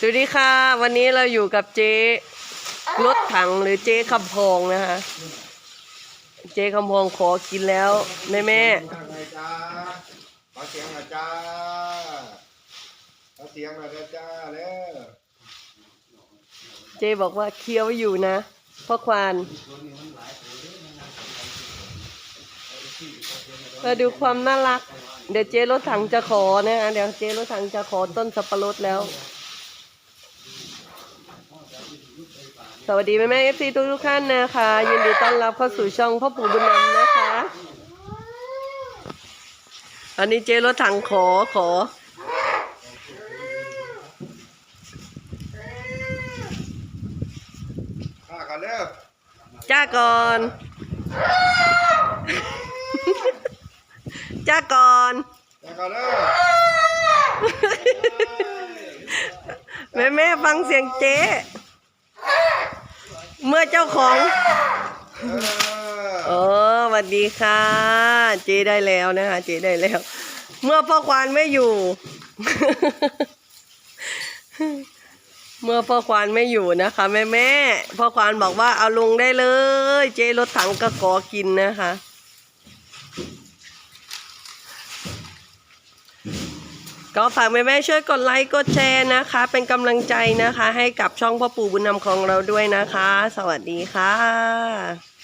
สวัสดีค่ะ วันนี้เราอยู่กับเจ๊รถถังหรือเจ๊คำพองนะคะ เจ๊คำพองขอกินแล้วแม่แม่ว่าไงจ้าขอเสียงหน่อยจ้าขอเสียงหน่อยนะจ้าแล้วเจ๊บอกว่าเคี้ยวอยู่นะพ่อควานมาดูความน่ารัก เดี๋ยวเจ๊รถถังจะขอนะคะเดี๋ยวเจ๊รถถังจะขอต้นสับปะรดแล้ว สวัสดีแม่แม่เอฟซีทุกทุกๆท่านนะคะยินดีต้อนรับเข้าสู่ช่องพ่อปู่บุญนำนะคะ อันนี้เจ๊รถถังขอขอ ข้ากันเด้อจ้าก่อน จ้าก่อน จ้ากันเด้อ แม่แม่ฟังเสียงเจ๊ เมื่อเจ้าของเอเอออสวัสดีค่ะ เจ๊ได้แล้วนะคะ เจ๊ได้แล้ว เมื่อพ่อควานไม่อยู่ เมื่อพ่อควานไม่อยู่นะคะ แม่แม่พ่อควานบอกว่าเอาลงได้เลย เจ๊รถถังก็ขอกินนะคะ ก็ฝากแม่แม่ๆช่วยกดไลค์กดแชร์นะคะ เป็นกำลังใจนะคะ ให้กับช่องพ่อปู่บุญนำของเราด้วยนะคะ สวัสดีค่ะ